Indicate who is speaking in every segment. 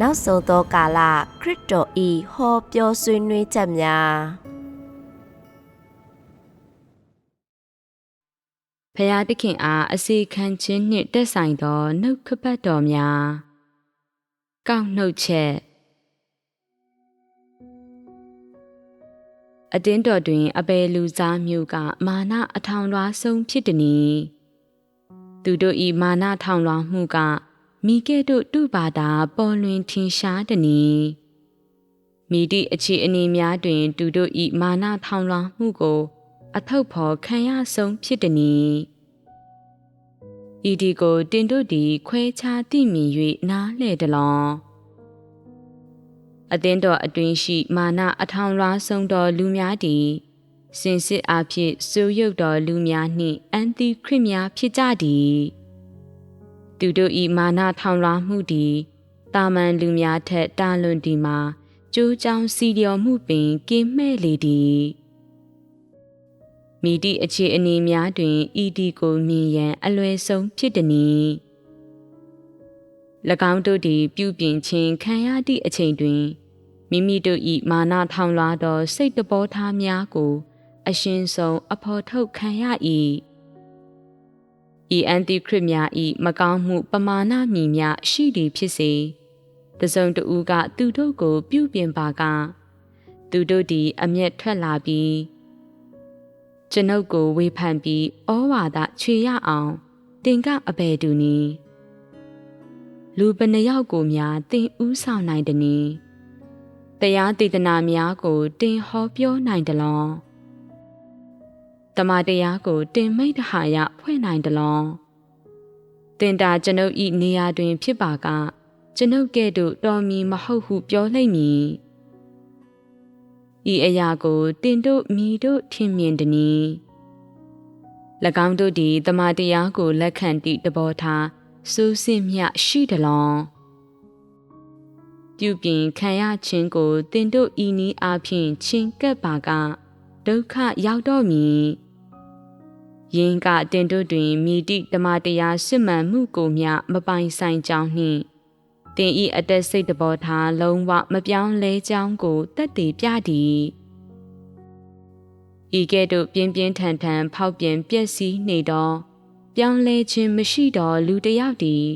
Speaker 1: နောက်ဆုံးသောကာလခရစ်တော်ဤဟောပြောဆွေးနွေးချက်များ
Speaker 2: ဖျားသခင်အားအစီခံခြင်းနှင့်တက်ဆိုင်သောနှုတ်ခပတ်တော်များကောက်နှုတ်ချက်အတင်းတော်တွင်အပေလူစားမျိုးကမာနအထောင်လွှားဆုံးဖြစ်သည်နီသူတို့ဤမာနထောင်လွှားမှုက မိကဲ့သို့တုပါတာပေါ်လွင်ထင်ရှားသည်နီမိတိအခြေအနေများတွင် သူတို့ဤမာနထောင်လွှားမှုကို အထုပ်ဖော်ခံရဆုံးဖြစ်သည်နီဤဒီကိုတင်တို့သည်ခွဲခြားသိမြင်၍နားလှဲ့တလောအသင်းတော်အတွင်းရှိမာနအထောင်လွှားဆုံးသောလူများသည်စင်စစ်အားဖြင့်စိုးရုပ်တော်လူများနှင့်အန်တီခရစ်များဖြစ်ကြသည် သူတို့၏မာနထောင်လွှားမှုသည်တာမန်လူများထက်တာလွန်ဒီမှာကျိုးချောင်းစီလျော်မှုပင်ကင်းမဲ့လေသည်မိတိအခြေအနေများတွင်ဤဒီကိုမြင်ရန်အလွယ်ဆုံးဖြစ်သည်။၎င်းတို့သည်ပြုပြင်ခြင်းခံရသည့်အချိန်တွင်မိမိတို့၏မာနထောင်လွှားသောစိတ်တဘောထားများကို အရှင်ဆုံးအဖော်ထုတ်ခံရ၏ ဤအန်တီခရစ်များဤမကောင်းမှုပမာဏမီများရှိသည်ဖြစ်စေတစုံတဦးကသူတို့ကို ပြုပြင်ပါက သူတို့သည်အမျက်ထွက်လာပြီးကျွန်ုပ်ကိုဝေဖန်ပြီးဩဝါဒချွေရအောင်တင်ကအဘယ်သူနည်းလူဘယ်နှယောက်ကိုများတင်ဥဆောင်နိုင်သည်နည်းတရားဒေသနာများကိုတင်ဟောပြောနိုင်တယ်လော တမန်တရားကို တင်မိတ်တဟာယဖွဲ့နိုင်တယ်လောတင်တာကျွန်ုပ်ဤနေရာတွင် ဖြစ်ပါက ကျွန်ုပ်ကဲ့သို့တော်မီမဟုတ်ဟုပြောလိမ့်မည်ဤအရာကိုတင်တို့မိတို့ထင်မြင်သည်။၎င်းတို့သည်တမန်တရားကိုလက်ခံသည့်တဘောထားစူးစင်မြရှိတယ်လောပြုပြင်ခံရခြင်းကိုတင်တို့ဤနည်းအားဖြင့်ချင်းကပ်ပါက ဒုက္ခရောက်တော့မည်ယင်းကတင်တို့တွင်မိတိတမတရားစစ်မှန်မှုကိုမျှမပိုင်ဆိုင်ကြောင်းနှင့်တင်ဤအတက်စိတ်တဘောထားလုံးဝမပြောင်းလဲကြောင်းကိုတက်တည်ပြသည်ဤကဲ့သို့ပြင်းပြင်းထန်ထန်ဖောက်ပြန်ပျက်စီးနေသောပြောင်းလဲခြင်းမရှိသောလူတစ်ယောက်သည်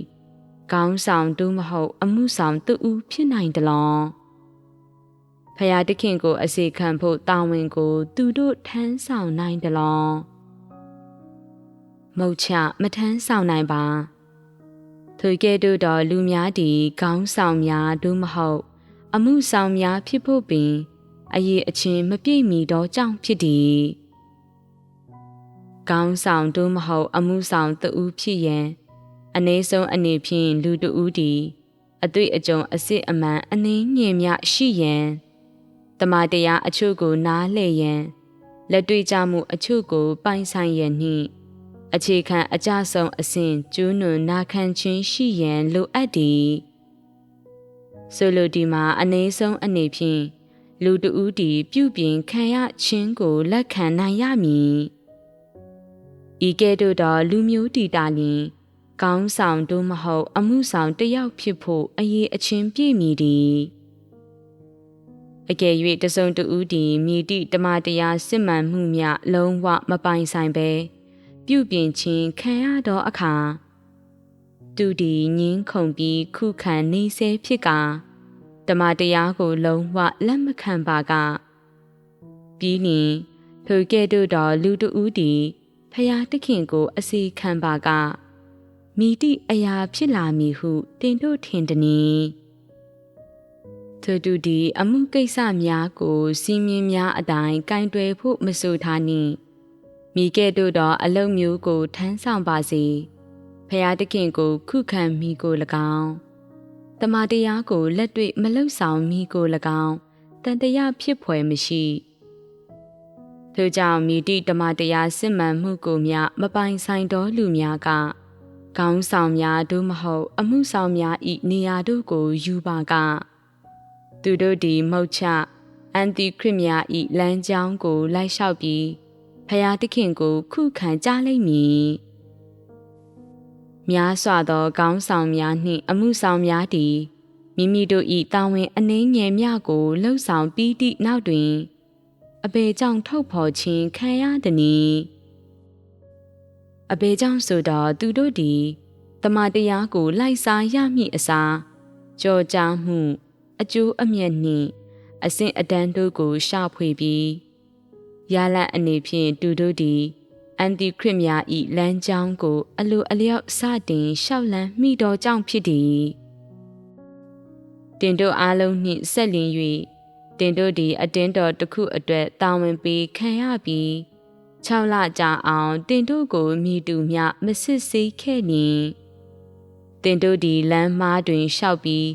Speaker 2: ကောင်းဆောင်တူမဟုတ် အမှုဆောင်တူဦးဖြစ်နိုင်တယ်လော ဖရာတခင်ကို အစီခံဖို့တာဝန်ကို သူတို့ထမ်းဆောင်နိုင်တယ်လောမုတ်ချမထမ်းဆောင်နိုင်ပါထိုကဲ့သို့သောလူများသည်ခေါင်းဆောင်များသို့မဟုတ် အမှုဆောင်များဖြစ်ဖို့ပင်အရေးအချင်းမပြည့်မီသောကြောင့်ဖြစ်သည်ခေါင်းဆောင်သို့မဟုတ် အမှုဆောင်တဦးဖြစ်ရန်အ ਨੇ ဆုံးအနေဖြင့်လူတဦးသည်အတွေ့အကြုံအစစ်အမှန်အနည်းငယ်မြရှိရန် တမန်တရားအချို့ကိုနားလှည့်ရန်လက်တွေ့ကြမှုအချို့ကိုပိုင်ဆိုင်ရန်နှင့်အခြေခံအကြဆုံးအစဉ်ကျူးနွန်နာခံခြင်းရှိရန်လိုအပ်သည်ဆိုလိုဒီမှာအ ਨੇ ဆုံးအနေဖြင့်လူတဦးတည်ပြုပြင်ခံရခြင်းကိုလက်ခံနိုင်ရမည်ဤကဲ့သို့သောလူမျိုးတီတာလျင်ကောင်းဆောင်တို့မဟုတ် အမှုဆောင်တယောက်ဖြစ်ဖို့အရေးအချင်းပြည့်မီသည် အကယ်၍တစုံတဦးတည်မြေတိတမတရားစစ်မှန်မှုမြလုံးဝမပိုင်ဆိုင်ပဲပြုပြင်ခြင်းခံရသောအခါသူသည်ငင်းခုန်ပြီးခုခံနေဆဲဖြစ်ကာတမတရားကိုလုံးဝလက်မခံပါကပြီးလျင်ထိုကဲ့သို့သောလူတဦးသည်ဖျားတခင်ကို အစီခံပါကမိတိအရာဖြစ်လာမည်ဟုတင်တို့ထင်သည်။ သူတို့ဒီအမှုကိစ္စများကိုစီမင်းများအတိုင်းကင်တွယ်ဖို့မဆိုထားနှင့်မိကဲ့သို့သောအလုံးမျိုးကိုထမ်းဆောင်ပါစေဖျားတခင်ကို ခုခံမိကို၎င်းတမတရားကိုလက်တွေ့မလှုပ်ဆောင်မိကို၎င်းတန်တရားဖြစ်ဖွယ်မရှိထို့ကြောင့်မိတိတမတရားစစ်မှန်မှုကိုမြမပိုင်ဆိုင်သောလူများကခေါင်းဆောင်များတို့မဟုတ် အမှုဆောင်များဤနေရာတို့ကိုယူပါက သူတို့ဒီမုတ်ချအန်တီခရစ်များဤလမ်းကြောင်းကိုလိုက်လျှောက်ပြီးဖယားသခင်ကို ခုခံကြလိမ့်မည်များစွာသောခေါင်းဆောင်များနှင့် အမှုဆောင်များသည်မိမိတို့ဤတာဝန်အနှင်းငယ်မြကိုလှုပ်ဆောင်ပြီးသည့်နောက်တွင် အဘေကြောင့်ထုတ်ဖော်ခြင်းခံရသည်။အဘေကြောင့်ဆိုတော့သူတို့သည်တမန်တရားကိုလိုက်စားရမည့်အစားကြောကြားမှု အကျိုးအမြတ်နှင့်အစဉ်အတန်းတို့ကိုရှာဖွေပြီးရလတ်အနေဖြင့်သူတို့သည်အန်တီခရစ်များဤလမ်းကြောင်းကို အလိုအလျောက်စတင်ရှောက်လန်းမိတော်ကြောင့်ဖြစ်သည်တင်တို့အားလုံးနှင့်ဆက်လျင်၍တင်တို့သည်အတင်းတော်တစ်ခုအတွက်တာဝန်ပေးခံရပြီး6လကြာအောင်တင်တို့ကိုမိတူမြမစစ်ဆေးခဲ့နှင့်တင်တို့သည်လမ်းမားတွင်ရှောက်ပြီး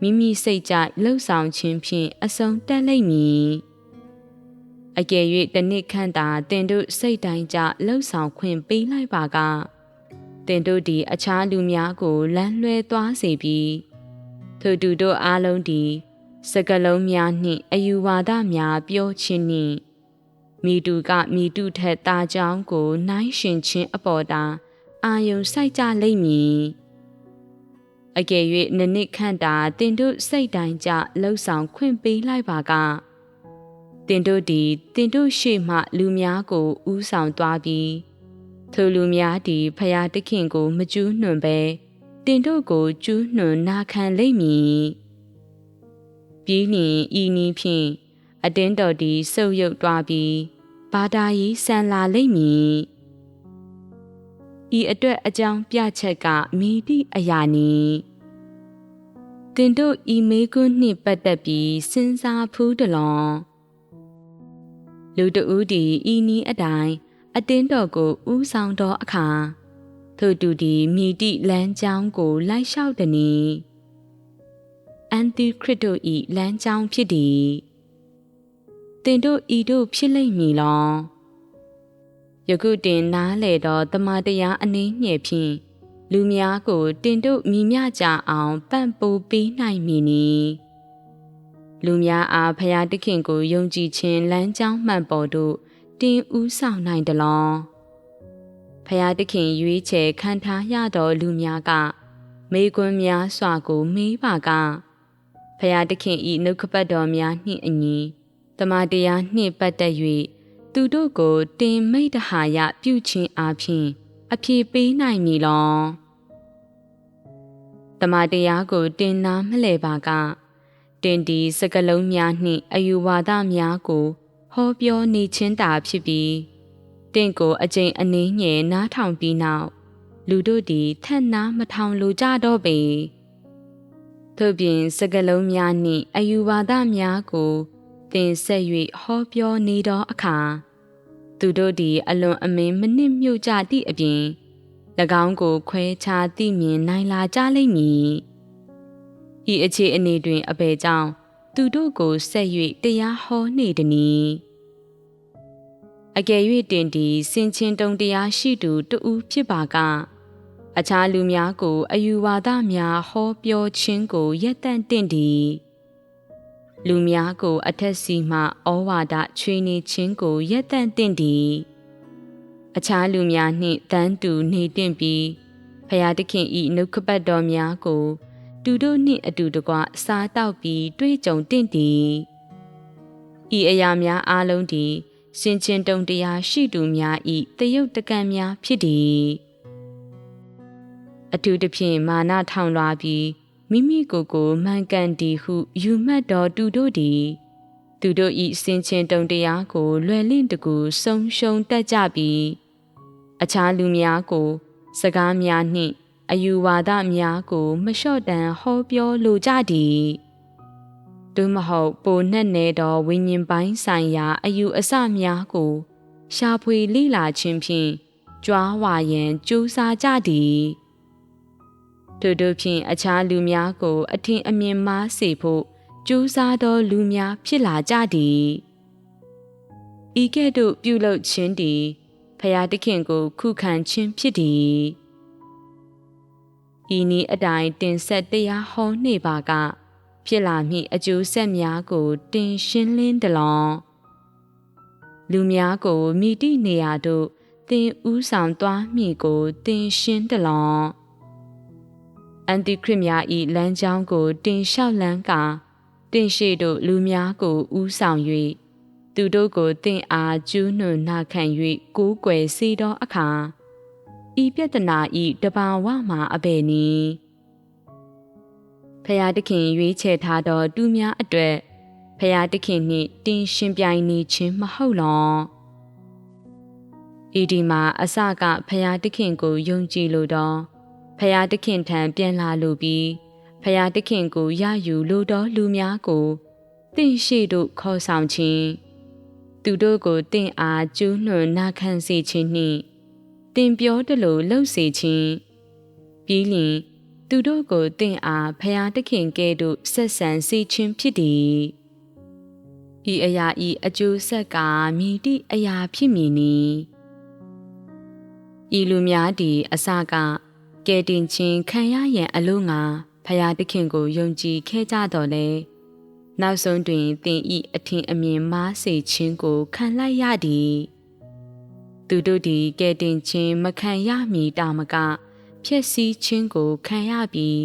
Speaker 2: မိမိစိတ်ကြလှုပ်ဆောင်ခြင်းဖြင့်အဆုံးတက်လိမ့်မည်အကယ်၍တနစ်ခန့်သာတင်တို့စိတ်တိုင်းကြလှုပ်ဆောင်ခွင့်ပေးလိုက်ပါကတင်တို့သည်အခြားလူများကိုလမ်းလွဲသွားစေပြီးထို့သူတို့အားလုံးသည်စကလုံးများနှင့်အယူဝါဒများပြောခြင်းနှင့်မိတူကမိတူထက်တာကြောင်းကို နိုင်ရှင်ခြင်းအပေါ်တာအာယုံစိုက်ကြလိမ့်မည် အကယ်၍နနစ်ခန့်တာတင်တို့စိတ်တိုင်းကြလှုပ်ဆောင်ခွင့်ပေးလိုက်ပါကတင်တို့သည်တင်တို့ရှေ့မှလူများကိုဥဆောင်သွားပြီးထိုလူများသည်ဖရာတခင်ကို မကျူးနှွန်ပဲတင်တို့ကိုကျူးနှွန်နာခံလိမ့်မည်ပြီးလျင်ဤနည်းဖြင့်အတင်းတော်သည်ဆုပ်ယုပ်သွားပြီးဘာသာရေးဆန်လာလိမ့်မည် ဤအတွက်အကြောင်းပြချက်ကမိတိအရာနီတင်တို့ဤမေကွန်းနှင့်ပတ်သက်ပြီးစဉ်းစားဖူးတလွန်လူတဦးဒီဤနီးအတိုင်းအတင်းတော်ကိုဥဆောင်တော်အခါထို့တူဒီမြည်တိလမ်းကြောင်းကိုလိုက်လျှောက်သည်နီအန်တီခရစ်တို့ဤလမ်းကြောင်းဖြစ်သည်တင်တို့ဤတို့ဖြစ်လိမ့်မည်လော ယခုတင်နားလေတော့တမတရားအနှင်းညဲ့ဖြင့်လူများကိုတင်တို့မိမြကြအောင်ပန့်ပိုးပေးနိုင်မည်နီလူများအားဖရာတခင်ကိုယုံကြည်ခြင်းလမ်းကြောင်းမှန်ပေါ်တို့တင်ဦးဆောင်နိုင်တယ်လောဖရာတခင်ရွေးချယ်ခံထားရသောလူများကမေကွန်းများစွာကိုမေးပါကဖရာတခင်ဤနှုတ်ခပတ်တော်များနှင့်အညီတမန်တရားနှင့်ပတ်သက်၍ သူတို့ကိုတင်မိတ်တဟာယပြုခြင်းအပြင်အပြေပေးနိုင်မည်လောတမန်တရားကိုတင်နာမလဲပါကတင်ဒီစကလုံးများနှင့်အယူဝါဒများကိုဟောပြောနေခြင်းတာဖြစ်ပြီးတင့်ကိုအကျင့်အနည်းငယ်နားထောင်ပြီးနောက်လူတို့သည်ထက်နာမထောင်လိုကြတော့ပေထို့ပြင်စကလုံးများနှင့်အယူဝါဒများကို တင်ဆက်၍ဟောပြောနေသောအခါသူတို့သည်အလွန်အမင်းမနစ်မြုပ်ကြသည့်အပြင်၎င်းကိုခွဲခြားသိမြင်နိုင်လာကြလိမ့်မည်ဤအခြေအနေတွင်အဘယ်ကြောင့်သူတို့ကိုဆက်၍တရားဟောနေသည်။အကယ်၍တင်ဒီစင်ချင်းတုံတရားရှိသူတူဖြစ်ပါက အခြားလူများကို အယူဝါဒများဟောပြောခြင်းကိုရက်တန့်တင့်သည် လူများကို အထက်စီမှဩဝါဒချွေနေခြင်းကိုရက်တန့်တင့်သည်အခြားလူများနှင့်တန်းတူနေတင့်ပြီးဖရာသခင်ဤနှုတ်ခပတ်တော်များကို သူတို့နှင့်အတူတကွစားတောက်ပြီးတွေ့ကြုံတင့်သည်ဤအရာများအားလုံးသည်စင်ချင်းတုံတရားရှိသူများဤတယုတ်တကံများဖြစ်သည်အထူးသဖြင့်မာနထောင်လွှာပြီး မိမိကိုယ်ကိုမှန်ကန်သည်ဟုယူမှတ်တော်သူတို့သည်သူတို့ဤစင်ချင်းတုံတရားကိုလွယ်လင့်တကူဆုံးရှုံးတတ်ကြပြီးအခြားလူများကို စကားများနှင့် အယူဝါဒများကို မလျှော့တန်ဟောပြောလိုကြသည်သို့မဟုတ်ပိုနှက်နေသောဝိညာဉ်ပိုင်းဆိုင်ရာ အယူအဆများကို ရှာဖွေလိလာခြင်းဖြင့်ကြွားဝါရန်ကြိုးစားကြသည် ထို့တို့ဖြင့်အခြားလူများကို အထင်အမြင်မှားစေဖို့ကြိုးစားသောလူများဖြစ်လာကြသည်ဤကဲ့သို့ပြုလုပ်ခြင်းသည်ဖျားသခင်ကို ခုခံခြင်းဖြစ်သည်ဤနည်းအတိုင်းတင်ဆက်တရားဟောနေပါက ဖြစ်လာမည့်အကျိုးဆက်များကို တင်ရှင်းလင်းတလောလူများကိုမိတိနေရာသို့တင်ဥဆောင်သွားမည်ကို တင်ရှင်းတလောတ အန်တီခရစ်များ၏လမ်းကြောင်းကို တင်လျှောက်လန်းကာတင်ရှိတို့လူများကိုဥဆောင်၍သူတို့ကိုတင့်အားကျူးနှွန်နာခံ၍ကိုးကွယ်စေသောအခါဤပြဿနာဤတဘာဝမှာအဘယ်နည်းဖရာသခင်ရွေးချယ်ထားသောတူများအတွက်ဖရာသခင်နှင့်တင်းရှင်ပြိုင်နေခြင်းမဟုတ်လောဤဒီမှာအစကဖရာသခင်ကိုယုံကြည်လိုသော ဖရာသခင်ထံပြန်လာလိုပြီးဖရာသခင်ကိုရယူလိုသောလူများကိုတင့်ရှိတို့ခေါ်ဆောင်ခြင်းသူတို့ကိုတင့်အားကျူးနှွန်နာခံစေခြင်းနှင့်တင်ပြောတလို့လှုပ်စေခြင်းပြီးလျင်သူတို့ကိုတင့်အားဖရာသခင်ကဲ့သို့ဆက်ဆံစေခြင်းဖြစ်သည်ဤအရာဤအကျိုးဆက်ကမိတိအရာဖြစ်မည်နီဤလူများသည်အစက ကဲတင်ချင်းခံရရန်အလို့ငါဖရာသခင်ကိုယုံကြည်ခဲ့ကြတော်လဲနောက်ဆုံးတွင်သင်ဤအထင်အမြင်မားစေခြင်းကိုခံလိုက်ရသည်သူတို့သည်ကဲတင်ချင်းမခံရမီတာမကဖြည့်ဆည်းခြင်းကိုခံရပြီး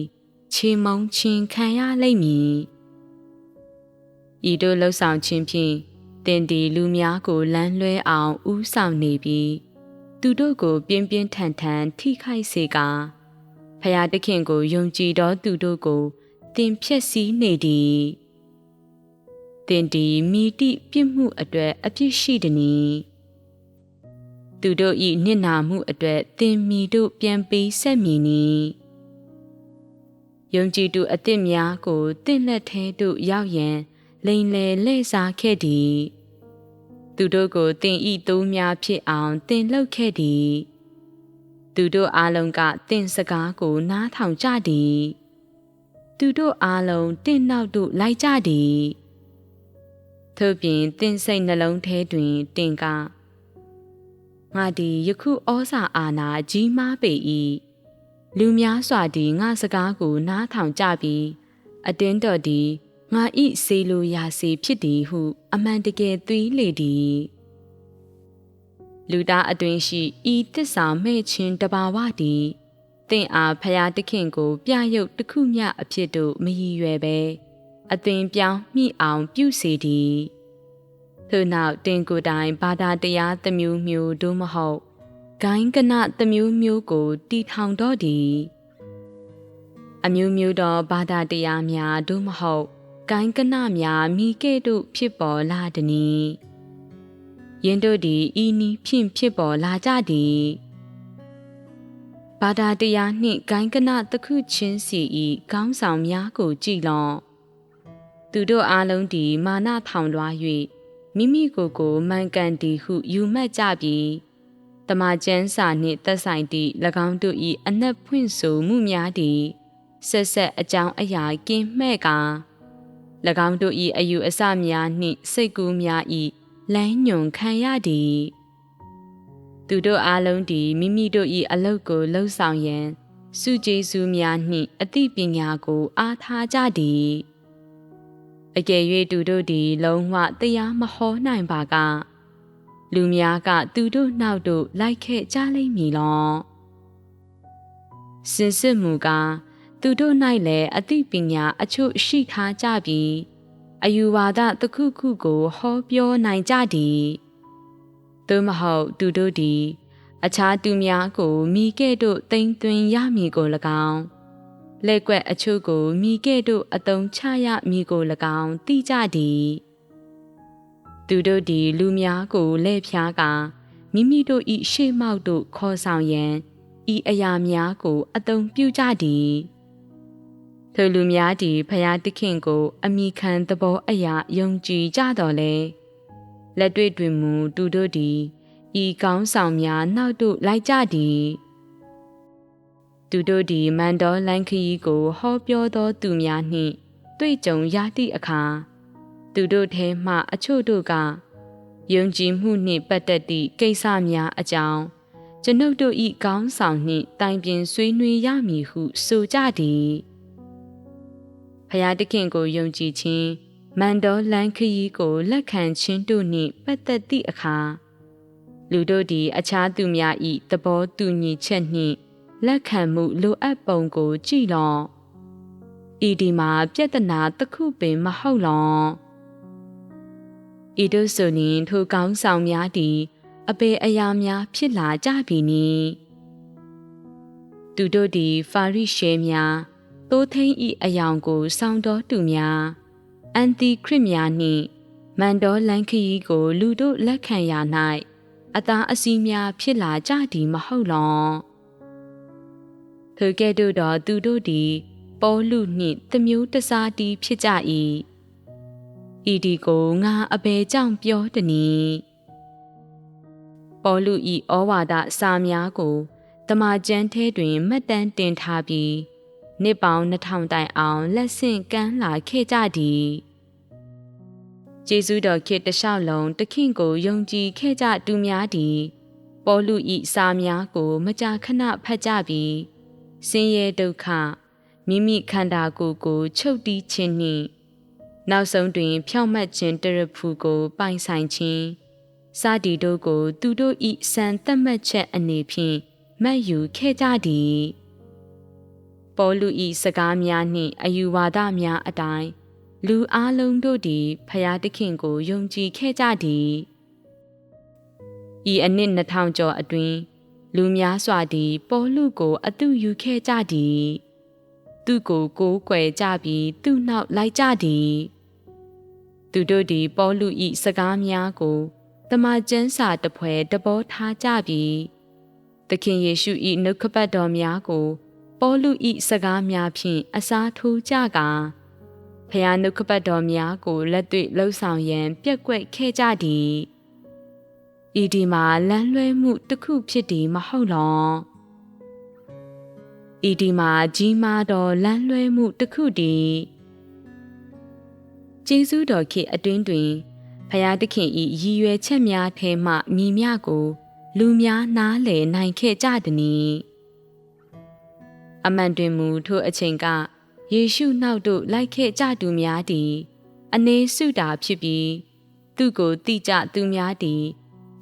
Speaker 2: ချေမုံခြင်းခံရလိမ့်မည်ဤတို့လှုပ်ဆောင်ခြင်းဖြင့်တင်ဒီလူများကိုလမ်းလွဲအောင်ဥဆောင်နေပြီး သူတို့ကို ပြင်းပြင်းထန်ထန်ထိခိုက်စေကာဖရာသခင်ကိုယုံကြည်သောသူတို့ကိုတင်ဖြက်စီးနေသည်တင်ဒီမိတိပြစ်မှုအတွေ့အပြစ်ရှိသည်။သူတို့၏နစ်နာမှုအတွက်သင်မီတို့ပြန်ပေးဆက်မည်နီယုံကြည်သူအသစ်များကိုတင့်လက်ထဲသို့ရောက်ရန်လိန်လေလှည့်စားခဲ့သည် သူတို့ကိုတင်ဤသုံးများဖြစ်အောင်တင်လှုပ်ခဲ့သည်သူတို့အားလုံးကတင့်စကားကိုနားထောင်ကြသည်သူတို့အားလုံးတင့်နောက်သို့လိုက်ကြသည်ထို့ပြင်တင့်စိတ်နှလုံးထဲတွင်တင်ကငါသည်ယခုဩစာအာနာကြီးမားပေ၏လူများစွာသည်ငါစကားကိုနားထောင်ကြပြီးအတင်းတော်သည် ငါဤစေလိုရာစေဖြစ်သည်ဟု အမှန်တကယ်သွေးလေသည်လူသားအတွင်ရှိဤတစ္ဆာမဲ့ခြင်းတဘာဝသည်တင့်အားဖရာသခင်ကို ပြရုပ်တစ်ခုမျှအဖြစ်တို့မရည်ရွယ်ပဲအသွင်ပြောင်းမိအောင်ပြုစေသည်ထို့နောက်တင်ကိုယ်တိုင်ဘာသာတရားသမျိုးမျိုးတို့မဟုတ်ဂိုင်းကနသမျိုးမျိုးကိုတီထောင်တော့သည်အမျိုးမျိုးသောဘာသာတရားများတို့မဟုတ် ဂိုင်းကနများမိကဲ့သို့ဖြစ်ပေါ်လာသည်။ယင်းတို့သည်ဤနည်းဖြင့်ဖြစ်ပေါ်လာကြသည်။ဘာသာတရားနှင့်ဂိုင်းကနတခုချင်းစီဤကောင်းဆောင်များကိုကြည်လော့။သူတို့အားလုံးသည်မာနထောင်လွှား၍မိမိကိုယ်ကိုမှန်ကန်သည်ဟုယူမှတ်ကြပြီးတမချန်းစာနှင့်သက်ဆိုင်သည့်၎င်းတို့၏အနက်ဖွင့်ဆိုမှုများသည်ဆက်ဆက်အကြောင်းအရာကင်းမဲ့ကာ၎ င်းတို့၏အယူအဆများနှင့်စိတ်ကူးများ၏လမ်းညွန်ခံရသည်သူတို့အားလုံးသည်မိမိတို့၏အလုတ်ကိုလှုပ်ဆောင်ရန်စုကျေးဇူးများနှင့်အသိပညာကို အားထားကြသည်အကယ်၍သူတို့သည် လုံးဝတရားမဟောနိုင်ပါကလူများကသူတို့နောက်သို့လိုက်ခဲ့ကြလိမ့်မည်လောစင်စစ်မူကား သူတို့၌လည်းအသိပညာအချို့ရှိထားကြပြီးအယူဝါဒတစ်ခုခုကိုဟောပြောနိုင်ကြသည်သို့မဟုတ်သူတို့သည် အခြားသူများကိုမိခဲ့တို့တိမ်သွင်းရမည်ကို၎င်းလက်ကွက်အချို့ကိုမိခဲ့တို့အတုံချရမိကို၎င်းသိကြသည်သူတို့သည်လူများကိုလက်ဖြားကာမိမိတို့၏ရှေ့မောက်သို့ခေါ်ဆောင်ရန်ဤအရာများကိုအတုံပြုကြသည် ထိုလူများသည်ဖျားသခင်ကိုအမိခံသဘောအရာယုံကြည်ကြတော်လဲလက်တွေ့တွင်မူသူတို့သည်ဤကောင်းဆောင်များနောက်သို့လိုက်ကြသည်သူတို့သည်မန်တော်လန်ခီကို ဟောပြောသောသူများနှင့်တွေ့ကြုံရသည့်အခါသူတို့ထဲမှအချို့တို့ကယုံကြည်မှုနှင့်ပတ်သက်သည့်ကိစ္စများအကြောင်းကျွန်ုပ်တို့၏ကောင်းဆောင်နှင့်တိုင်ပင်ဆွေးနွေးရမည်ဟုဆိုကြသည် ဖျားတခင်ကိုယုံကြည်ခြင်းမန်တော်လန်ခီကိုလက်ခံခြင်းတို့နှင့်ပတ်သက်သည့်အခါလူတို့သည်အခြားသူများ၏သဘောတူညီချက်နှင့်လက်ခံမှုလိုအပ်ပုံကိုကြည့်လော့ဤဒီမှာပြဿနာတစ်ခုပင်မဟုတ်လောဤတို့ဆိုရင်ထိုကောင်းဆောင်များသည်အပေအရာများဖြစ်လာကြပြီနီသူတို့သည်ဖာရိရှဲများ သိုးထိန်ဤအယောင်ကိုစောင်းတော်သူများအန်တီခရစ်များနှင့်မန်တော်လန်ခီကို လူတို့လက်ခံရ၌အသားအစီးများဖြစ်လာကြသည်မဟုတ်လောထိုကဲ့သို့သောသူတို့သည်ပေါလုနှင့်တမျိုးတစားတီးဖြစ်ကြ၏ဤဒီကိုငါအဘယ်ကြောင့်ပြောတနည်းပေါလုဤဩဝါဒစာများကိုတမန်ကျမ်းထဲတွင်မှတ်တမ်းတင်ထားပြီး နှစ်ပေါင်း2000တိုင်အောင်လက်ဆင့်ကမ်းလာခဲ့ကြသည်ကျေးဇူးတော်ခေတ္တလျှောက်လုံးတခင်ကိုယုံကြည်ခဲ့ကြသူများသည်ပေါလုဤစာများကို မကြာခဏဖတ်ကြပြီးဆင်းရဲဒုက္ခမိမိခန္ဓာကိုယ်ကို ချုပ်တီးခြင်းနှင့်နောက်ဆုံးတွင် ဖြောင့်မတ်ခြင်းတရဖူကို ပိုင်ဆိုင်ခြင်းစသည်တို့ကို သူတို့ဤစံသတ်မှတ်ချက်အနေဖြင့်မှတ်ယူခဲ့ကြသည် ပေါလုဤစကားများနှင့်အယူဝါဒများအတိုင်းလူအလုံးတို့သည်ဖျားသခင်ကိုယုံကြည်ခဲ့ကြသည်ဤအနှစ်2000ကျော်အတွင်းလူများစွာသည်ပေါလုကိုအတုယူခဲ့ကြသည် သူကိုကိုးကွယ်ကြပြီးသူ့နောက်လိုက်ကြသည် သူတို့သည်ပေါလုဤစကားများကိုတမန်ကျမ်းစာတပွဲတဘောထားကြပြီးသခင်ယေရှု၏နှုတ်ခပတ်တော်များကို ပေါလု၏စကားများဖြင့်အစားထိုးကြကာဖျားနှုတ်ခပတ်တော်များကိုလက်တွေ့လှုပ်ဆောင်ရန် ပြက်ကွက်ခဲ့ကြသည်ဤဒီမှာလမ်းလွဲမှုတစ်ခုဖြစ်သည်မဟုတ်လောဤဒီမှာကြီးမားသောလမ်းလွဲမှုတစ်ခုတည်းကျေးဇူးတော်ခေအတွင်းတွင်ဖျားသခင်ဤရည်ရွယ်ချက်များထဲမှမိမြကို လူများနားလည်နိုင်ခဲ့ကြသည်။ အမှန်တွင်မူထိုအချိန်ကယေရှုနောက်သို့လိုက်ခဲ့ကြသူများသည်အနေစုတာဖြစ်ပြီးသူကိုတိကြသူများသည်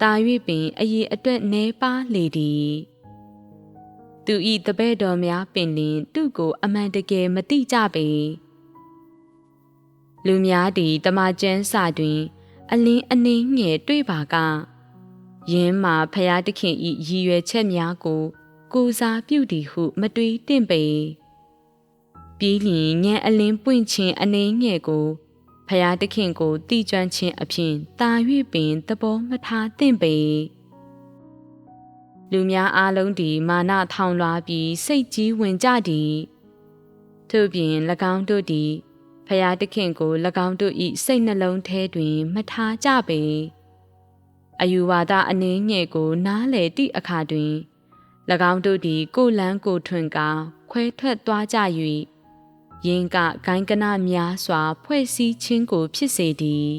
Speaker 2: တာ၍ပင်အရေးအတွက်နှဲပါလေသည်သူဤတပည့်တော်များပင်လင်သူကိုအမှန်တကယ်မတိကြပေလူများသည်တမချန်းစာတွင် အလင်းအနှင်းငယ်တွေ့ပါကယင်းမှာဖျားသခင်ဤရည်ရွယ်ချက်များကို ကိုစားပြုသည်ဟု မတွေးတင့်ပေပြီးလျင်ညံအလင်းပွင့်ခြင်းအနေငယ်ကိုဖျားသခင်ကိုတီကျွမ်းခြင်းအပြင်တာ၍ပင်သဘောမထားသင့်ပေလူများအားလုံးသည်မာနထောင်လွှားပြီးစိတ်ကြီးဝင်ကြသည်ထို့ပြင်၎င်းတို့သည်ဖျားသခင်ကို၎င်းတို့၏စိတ်နှလုံးထဲတွင်မထားကြပေအယူဝါဒအနေငယ်ကို နားလေသည့်အခါတွင်၎ င်းတို့သည်ကိုလန်းကိုထွင်ကာခွဲထွက်သွားကြ၍ယင်းကဂိုင်းကနများစွာ ဖွဲ့စည်းခြင်းကို ဖြစ်စေသည်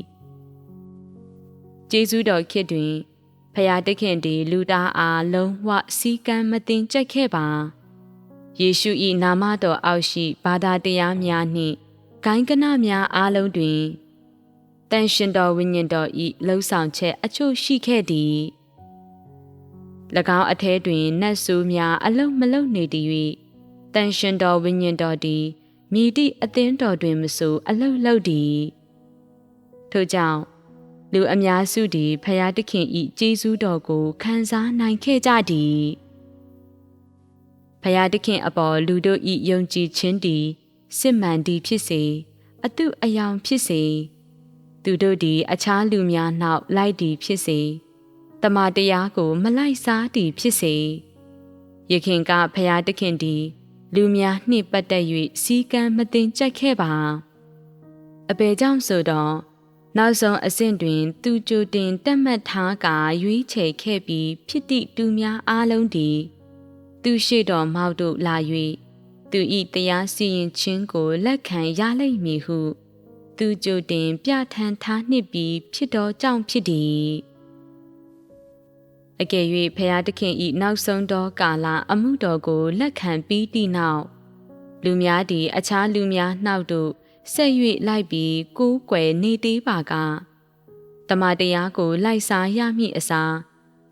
Speaker 2: ကျေးဇူးတော်ခေတ်တွင်ဖယားတခင်သည်လူသားအားလုံးဝစီကံမတင်ကြက်ခဲ့ပါယေရှု၏နာမတော်အောက်ရှိဘာသာတရားများနှင့်ဂိုင်းကနများအားလုံးတွင်တန်ရှင်တော်ဝိညာဉ်တော်၏လှုပ်ဆောင်ချက်အချို့ရှိခဲ့သည်၎ င်းအထဲတွင်နတ်ဆိုးများအလုံးမလုံးနေသည်၍တန်ရှင်တော်ဝိညာဉ်တော်သည်မိတိအသင်းတော်တွင်မဆိုအလုံးလုံးသည်ထို့ကြောင့်လူအများစုသည်ဖယားသခင်၏ကျေးဇူးတော်ကိုခံစားနိုင်ခဲ့ကြသည်ဖယားသခင်အပေါ်လူတို့၏ယုံကြည်ခြင်းသည်စစ်မှန်သည်ဖြစ်စေအတုအယောင်ဖြစ်စေသူတို့သည်အခြားလူများနောက်လိုက်သည်ဖြစ်စေ တမန်တရားကို မလိုက်စားသည်ဖြစ်စေရခင်ကဖျားတခင်သည် လူများနှင့်ပတ်သက်၍စီကံမတင်ကြက်ခဲ့ပါအပေကြောင့်ဆိုတော့နောက်ဆုံးအဆင့်တွင် သူကြိုတင်တက်မှတ်ထားကာရွေးချယ်ခဲ့ပြီးဖြစ်သည့်သူများအားလုံးသည် သူရှိတော်မောက်တို့လာ၍သူဤတရားစီရင်ခြင်းကိုလက်ခံရလိမ့်မည်ဟု သူကြိုတင်ပြဋ္ဌာန်းထားနှင့်ပြီးဖြစ်တော်ကြောင့်ဖြစ်သည် အကယ်၍ဖျားသခင်ဤနောက်ဆုံးသောကာလအမှုတော်ကိုလက်ခံပြီးသည့်နောက်လူများသည်အခြားလူများနှောက်သို့ဆက်၍လိုက်ပြီးကိုးကွယ်နေသေးပါကတမန်တရားကိုလိုက်စားရမည့်အစား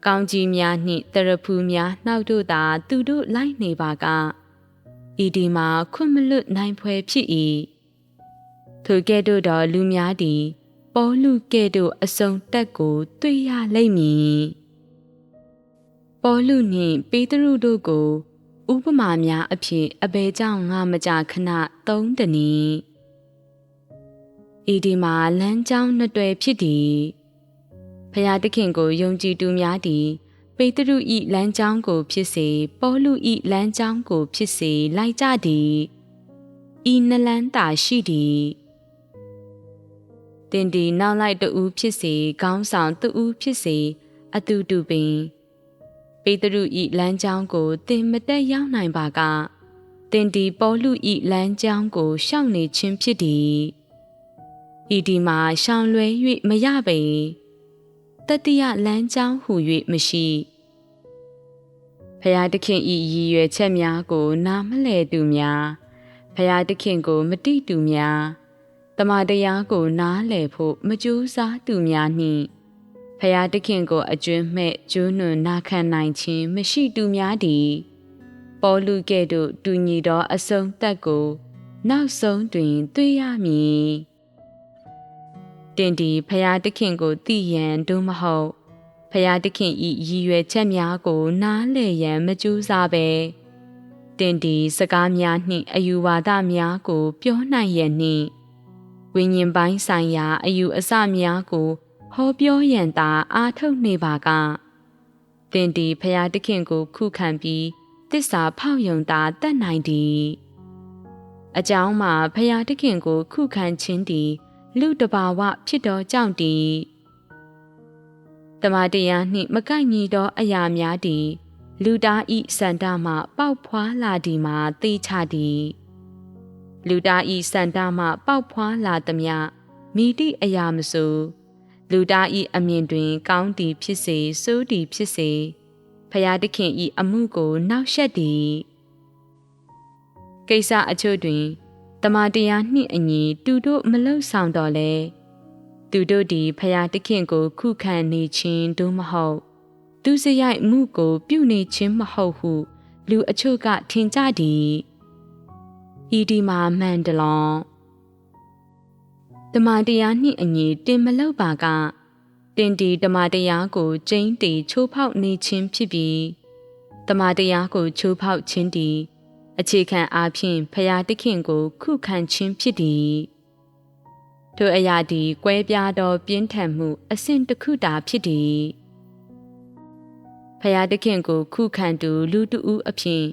Speaker 2: ကောင်းကြီးများနှင့်တရဖူးများနှောက်တို့သာသူတို့လိုက်နေပါကဤဒီမှာခွင့်မလွတ်နိုင်ဖွယ်ဖြစ်၏ထိုကဲ့သို့သောလူများသည်ပေါ်လူကဲ့သို့အစုံတက်ကိုတွေ့ရလိမ့်မည် ပေါ်လူနှင့်ပေတရုတို့ကို ဥပမာများအဖြစ်အဘယ်ကြောင့်ငါမကြခဏသုံးတနည်းဤဒီမှာလမ်းကြောင်းနှစ်တွယ်ဖြစ်သည်ဖျားသခင်ကိုယုံကြည်သူများသည်ပေတရုဤလမ်းကြောင်းကိုဖြစ်စေပေါလုဤလမ်းကြောင်းကိုဖြစ်စေလိုက်ကြသည်ဤနလန်းတာရှိသည်တင်ဒီနောက်လိုက်တူဖြစ်စေခေါင်းဆောင်တူဖြစ်စေအတူတူပင် ပေတရုဤလမ်းကြောင်းကိုတင်မတက်ရောက်နိုင်ပါကတင်ဒီပေါလုဤလမ်းကြောင်းကိုရှောင်နေခြင်းဖြစ်သည်ဤဒီမှာရှောင်လွဲ၍မရပေတတိယလမ်းကြောင်းဟူ၍မရှိဖရာသခင်ဤရည်ရွယ်ချက်များကို နားမလဲသူများဖရာသခင်ကိုမတိသူများတမန်တရားကိုနားလည်ဖို့မကြိုးစားသူများနှင့် ဖရာသခင်ကိုအကျွမ်းမဲ့ကျိုးနွန်နာခံနိုင်ခြင်းမရှိသူများသည်ပေါ်လူကဲ့သို့တူညီသောအစုံသက်ကို နောက်ဆုံးတွင်တွေ့ရမည်တင်ဒီဖရာသခင်ကိုသိရန်တို့မဟုတ်ဖရာသခင်ဤရည်ရွယ်ချက်များကို နားလည်ရန်မကြိုးစားပဲတင်ဒီစကားများနှင့်အယူဝါဒများကို ပြောနိုင်ရန်နှင့်ဝိညာဉ်ပိုင်းဆိုင်ရာအယူအဆများကို ဟောပြောရန်သာအားထုတ်နေပါကတင်ဒီဖရာသခင်ကို ခုခံပြီးတစ္ဆာဖောက်ယုံတာတတ်နိုင်သည်အကြောင်းမှာဖရာသခင်ကို ခုခံခြင်းသည် လူတဘာဝဖြစ်တော်ကြောင့်တည်တမတရားနှင့်မကိုက်ညီသောအရာများသည် လူသားဤစန္ဒမှပေါက်ဖွာလာသည်မှာသိချသည် လူသားဤစန္ဒမှပေါက်ဖွာလာသည်မြမိတိအရာမဆို လူသားဤအမြင်တွင် ကောင်းသည်ဖြစ်စေဆိုးသည်ဖြစ်စေဖျားသခင်ဤအမှုကိုနောက်ဆက်သည်ကိစ္စအချို့တွင်တမန်တရားနှင့်အညီသူတို့မလုံဆောင်တော့လဲသူတို့ဒီဖရာတခင်ကို ခုခံနေခြင်းတို့မဟုတ် သူစရိုက်မှုကို ပြုနေခြင်းမဟုတ်ဟု လူအချို့ကထင်ကြသည်ဤဒီမှာမှန်တလော တမန်တရားနှင့်အညီတင်မလောက်ပါကတင်ဒီတမန်တရားကိုကျင်းတီချိုးဖောက်နေခြင်းဖြစ်ပြီးတမန်တရားကိုချိုးဖောက်ခြင်းတည်အခြေခံအားဖြင့်ဖရာတခင်ကို ခုခံခြင်းဖြစ်သည်ထိုအရာသည်ကွဲပြားသောပြင်းထန်မှု အဆင့်တစ်ခုတာဖြစ်သည်ဖရာတခင်ကို ခုခံသူလူတဦးအဖြစ်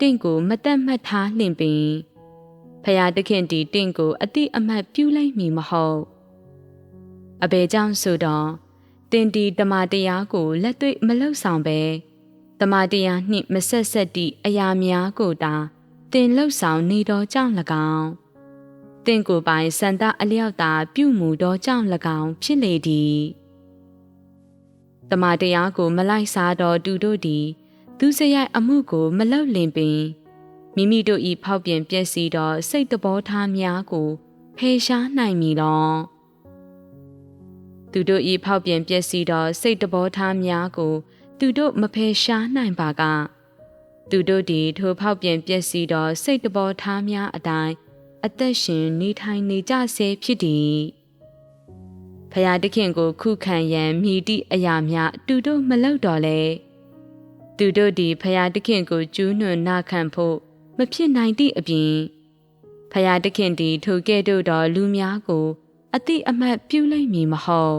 Speaker 2: တင့်ကိုမတက်မှတ်ထားလင့်ပင် ဖရာတခင်တီတင့်ကိုအတိအမှတ်ပြုလိုက်မည်မဟုတ်အဘယ်ကြောင့်ဆိုတော့တင်တီတမတရားကိုလက်တွေ့မလောက်ဆောင်ပဲတမတရားနှင့်မဆက်ဆက်သည့်အရာများကိုသာတင်လှုပ်ဆောင်နေသောကြောင့်၎င်းတင်ကိုယ်ပိုင်စန္ဒအလျောက်သာပြုမှုသောကြောင့်၎င်းဖြစ်လေသည်တမတရားကိုမလိုက်စားသောသူတို့သည် သူစရိုက်အမှုကိုမလောက်လင်ပင် မိမိတို့၏ဖောက်ပြန်ပျက်စီးသောစိတ်တဘောထားများကိုဖယ်ရှားနိုင်မည်လောသူတို့၏ဖောက်ပြန်ပျက်စီးသောစိတ်တဘောထားများကိုသူတို့မဖယ်ရှားနိုင်ပါကသူတို့ဒီထိုဖောက်ပြန်ပျက်စီးသောစိတ်တဘောထားများအတိုင်းအသက်ရှင်နေထိုင်နေကြဆဲဖြစ်သည်ဖယားတခင်ကိုခုခံရန်မြည်သည့်အရာများသူတို့မလောက်တော့လေသူတို့ဒီဖယားတခင်ကိုကျူးနွန်နာခံဖို့ မဖြစ်နိုင်သည့်အပြင်ဖယားတခင်ဒီထိုကဲ့သို့သောလူများကို အတိအမှတ်ပြုလိုက်မည်မဟုတ်